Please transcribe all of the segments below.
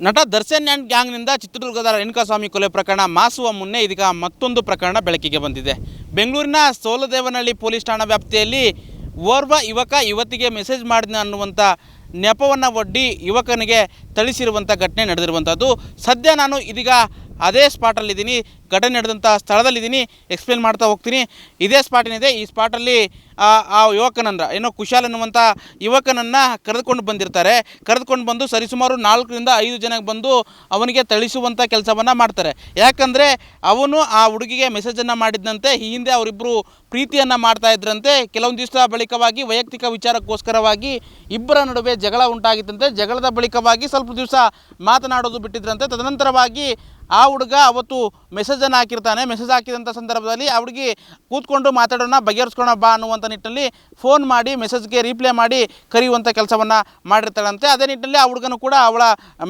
ನಟ ದರ್ಶನ್ ಆ್ಯಂಡ್ ಗ್ಯಾಂಗ್ನಿಂದ ಚಿತ್ರದುರ್ಗದ ರೇಣುಕಾಸ್ವಾಮಿ ಕೊಲೆ ಪ್ರಕರಣ ಮಾಸುವ ಮುನ್ನೆ ಇದೀಗ ಮತ್ತೊಂದು ಪ್ರಕರಣ ಬೆಳಕಿಗೆ ಬಂದಿದೆ. ಬೆಂಗಳೂರಿನ ಸೋಲದೇವನಹಳ್ಳಿ ಪೊಲೀಸ್ ಠಾಣಾ ವ್ಯಾಪ್ತಿಯಲ್ಲಿ ಓರ್ವ ಯುವಕ ಯುವತಿಗೆ ಮೆಸೇಜ್ ಮಾಡಿದ ಅನ್ನುವಂಥ ನೆಪವನ್ನು ಒಡ್ಡಿ ಯುವಕನಿಗೆ ಥಳಿಸಿರುವಂಥ ಘಟನೆ ನಡೆದಿರುವಂಥದ್ದು ಸದ್ಯ ನಾನು ಇದೀಗ ಅದೇ ಸ್ಪಾಟಲ್ಲಿದ್ದೀನಿ ಘಟನೆ ನಡೆದಂಥ ಸ್ಥಳದಲ್ಲಿದ್ದೀನಿ ಎಕ್ಸ್ಪ್ಲೇನ್ ಮಾಡ್ತಾ ಹೋಗ್ತೀನಿ. ಇದೇ ಸ್ಪಾಟಿನಿದೆ ಈ ಸ್ಪಾಟಲ್ಲಿ ಆ ಯುವಕನನ್ನ, ಏನೋ ಕುಶಾಲ್ ಅನ್ನುವಂಥ ಯುವಕನನ್ನು ಕರೆದುಕೊಂಡು ಬಂದಿರ್ತಾರೆ. ಕರೆದುಕೊಂಡು ಬಂದು ಸರಿಸುಮಾರು ನಾಲ್ಕರಿಂದ ಐದು ಜನ ಬಂದು ಅವನಿಗೆ ತಳಿಸುವಂಥ ಕೆಲಸವನ್ನು ಮಾಡ್ತಾರೆ. ಯಾಕಂದರೆ ಅವನು ಆ ಹುಡುಗಿಗೆ ಮೆಸೇಜನ್ನು ಮಾಡಿದ್ದಂತೆ ಈ ಹಿಂದೆ ಅವರಿಬ್ಬರು ಪ್ರೀತಿಯನ್ನು ಮಾಡ್ತಾ ಇದ್ರಂತೆ. ಕೆಲವೊಂದು ದಿವಸ ಬಳಿಕವಾಗಿ ವೈಯಕ್ತಿಕ ವಿಚಾರಕ್ಕೋಸ್ಕರವಾಗಿ ಇಬ್ಬರ ನಡುವೆ ಜಗಳ ಉಂಟಾಗಿತ್ತಂತೆ. ಜಗಳದ ಬಳಿಕವಾಗಿ ಸ್ವಲ್ಪ ದಿವಸ ಮಾತನಾಡೋದು ಬಿಟ್ಟಿದ್ರಂತೆ. ತದನಂತರವಾಗಿ ಆ ಹುಡುಗ ಅವತ್ತು ಮೆಸೇಜನ್ನು ಹಾಕಿರ್ತಾನೆ. ಮೆಸೇಜ್ ಹಾಕಿದಂಥ ಸಂದರ್ಭದಲ್ಲಿ ಆ ಹುಡುಗಿ ಕೂತ್ಕೊಂಡು ಮಾತಾಡೋಣ ಬಗೆಹರಿಸ್ಕೊಳ ಬಾ ಅನ್ನುವಂಥ ನಿಟ್ಟಿನಲ್ಲಿ ಫೋನ್ ಮಾಡಿ ಮೆಸೇಜ್ಗೆ ರಿಪ್ಲೈ ಮಾಡಿ ಕರೆಯುವಂಥ ಕೆಲಸವನ್ನು ಮಾಡಿರ್ತಾಳಂತೆ. ಅದೇ ನಿಟ್ಟಿನಲ್ಲಿ ಆ ಹುಡುಗನು ಕೂಡ ಅವಳ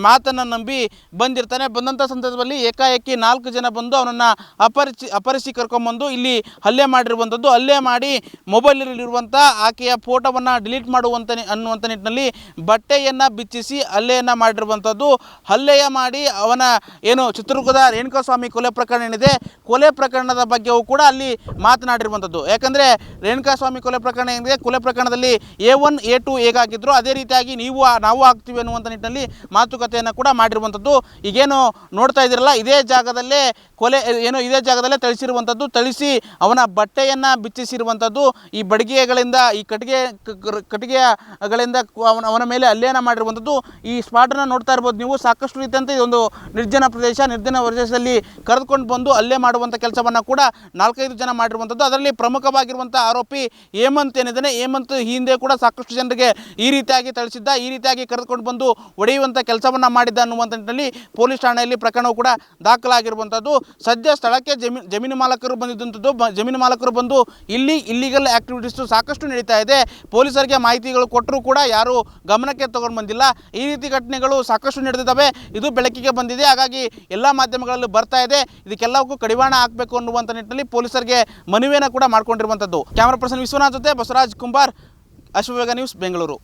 ಮಾತನ್ನು ನಂಬಿ ಬಂದಿರ್ತಾನೆ. ಬಂದಂಥ ಸಂದರ್ಭದಲ್ಲಿ ಏಕಾಏಕಿ ನಾಲ್ಕು ಜನ ಬಂದು ಅವನನ್ನು ಅಪರಿಚಿ ಅಪರಿಸಿ ಕರ್ಕೊಂಬಂದು ಇಲ್ಲಿ ಹಲ್ಲೆ ಮಾಡಿರುವಂಥದ್ದು ಹಲ್ಲೆ ಮಾಡಿ ಮೊಬೈಲಲ್ಲಿರುವಂಥ ಆಕೆಯ ಫೋಟೋವನ್ನು ಡಿಲೀಟ್ ಮಾಡುವಂಥ ಅನ್ನುವಂಥ ನಿಟ್ಟಿನಲ್ಲಿ ಬಟ್ಟೆಯನ್ನು ಬಿಚ್ಚಿಸಿ ಹಲ್ಲೆಯನ್ನು ಮಾಡಿರುವಂಥದ್ದು ಹಲ್ಲೆಯ ಮಾಡಿ ಅವನ ಏನು ಚಿತ್ರದುರ್ಗದ ರೇಣುಕಾಸ್ವಾಮಿ ಕೊಲೆ ಪ್ರಕರಣ ಏನಿದೆ, ಕೊಲೆ ಪ್ರಕರಣದ ಬಗ್ಗೆಯೂ ಕೂಡ ಅಲ್ಲಿ ಮಾತನಾಡಿರುವಂಥದ್ದು ಯಾಕಂದರೆ ರೇಣುಕಾಸ್ವಾಮಿ ಕೊಲೆ ಪ್ರಕರಣ ಏನಿದೆ, ಕೊಲೆ ಪ್ರಕರಣದಲ್ಲಿ ಎ ಒನ್, ಎ ಟು ಹೇಗಾಗಿದ್ರು, ಅದೇ ರೀತಿಯಾಗಿ ನೀವು ನಾವು ಆಗ್ತೀವಿ ಅನ್ನುವಂಥ ನಿಟ್ಟಿನಲ್ಲಿ ಮಾತುಕತೆಯನ್ನು ಕೂಡ ಮಾಡಿರುವಂಥದ್ದು ಈಗೇನು ನೋಡ್ತಾ ಇದ್ದೀರಲ್ಲ, ಇದೇ ಜಾಗದಲ್ಲೇ ಕೊಲೆ, ಏನೋ ಇದೇ ಜಾಗದಲ್ಲೇ ತಳಿಸಿರುವಂಥದ್ದು ತಳಿಸಿ ಅವನ ಬಟ್ಟೆಯನ್ನು ಬಿಚ್ಚಿಸಿರುವಂಥದ್ದು ಈ ಬಡಿಗೆಗಳಿಂದ ಈ ಕಟ್ಟಿಗೆ ಕಟ್ಟಿಗೆಗಳಿಂದ ಅವನ ಅವನ ಮೇಲೆ ಅಲ್ಲೇನ ಮಾಡಿರುವಂಥದ್ದು ಈ ಸ್ಪಾಟನ್ನು ನೋಡ್ತಾ ಇರ್ಬೋದು ನೀವು, ಸಾಕಷ್ಟು ರೀತಿಯಂತೆ ಇದೊಂದು ನಿರ್ಜನ ಪ್ರದೇಶ ನಿರ್ಜನ ವರ್ಷದಲ್ಲಿ ಕರೆದುಕೊಂಡು ಬಂದು ಅಲ್ಲೇ ಮಾಡುವಂಥ ಕೆಲಸವನ್ನು ಕೂಡ ನಾಲ್ಕೈದು ಜನ ಮಾಡಿರುವಂಥದ್ದು ಅದರಲ್ಲಿ ಪ್ರಮುಖವಾಗಿರುವಂಥ ಆರೋಪಿ ಹೇಮಂತ್ ಏನಿದ್ದಾನೆ, ಹೇಮಂತ್ ಹಿಂದೆ ಕೂಡ ಸಾಕಷ್ಟು ಜನರಿಗೆ ಈ ರೀತಿಯಾಗಿ ಥಳಿಸಿದ್ದ, ಈ ರೀತಿಯಾಗಿ ಕರೆದುಕೊಂಡು ಬಂದು ಒಡೆಯುವಂಥ ಕೆಲಸವನ್ನು ಮಾಡಿದ್ದ ಅನ್ನುವಂಥ ನಿಟ್ಟಿನಲ್ಲಿ ಪೊಲೀಸ್ ಠಾಣೆಯಲ್ಲಿ ಪ್ರಕರಣವು ಕೂಡ ದಾಖಲಾಗಿರುವಂಥದ್ದು ಸದ್ಯ ಸ್ಥಳಕ್ಕೆ ಜಮೀನು ಜಮೀನು ಮಾಲಕರು ಬಂದಿದ್ದಂಥದ್ದು ಜಮೀನು ಮಾಲಕರು ಬಂದು ಇಲ್ಲಿ ಇಲ್ಲಿಗಲ್ ಆ್ಯಕ್ಟಿವಿಟೀಸು ಸಾಕಷ್ಟು ನಡೀತಾ ಇದೆ. ಪೊಲೀಸರಿಗೆ ಮಾಹಿತಿಗಳು ಕೊಟ್ಟರೂ ಕೂಡ ಯಾರೂ ಗಮನಕ್ಕೆ ತಗೊಂಡು ಬಂದಿಲ್ಲ. ಈ ರೀತಿ ಘಟನೆಗಳು ಸಾಕಷ್ಟು ನಡೆದಿದ್ದಾವೆ. ಇದು ಬೆಳಕಿಗೆ ಬಂದಿದೆ. ಹಾಗಾಗಿ ಎಲ್ಲ ಮಾಧ್ಯಮಗಳಲ್ಲೂ ಬರ್ತಾ ಇದೆ. ಇದಕ್ಕೆಲ್ಲವಕ್ಕೂ ಕಡಿವಾಣ ಹಾಕಬೇಕು ಅನ್ನುವಂಥ ನಿಟ್ಟಿನಲ್ಲಿ ಪೊಲೀಸರಿಗೆ ಮನವಿಯನ್ನು ಕೂಡ ಮಾಡಿಕೊಂಡಿರುವಂಥದ್ದು ಕ್ಯಾಮರಾ ಪರ್ಸನ್ ವಿಶ್ವನಾಥ್ ಜೊತೆ ಬಸವರಾಜ್ ಕುಂಬಾರ್ ಅಶ್ವವೇಗ ನ್ಯೂಸ್, ಬೆಂಗಳೂರು.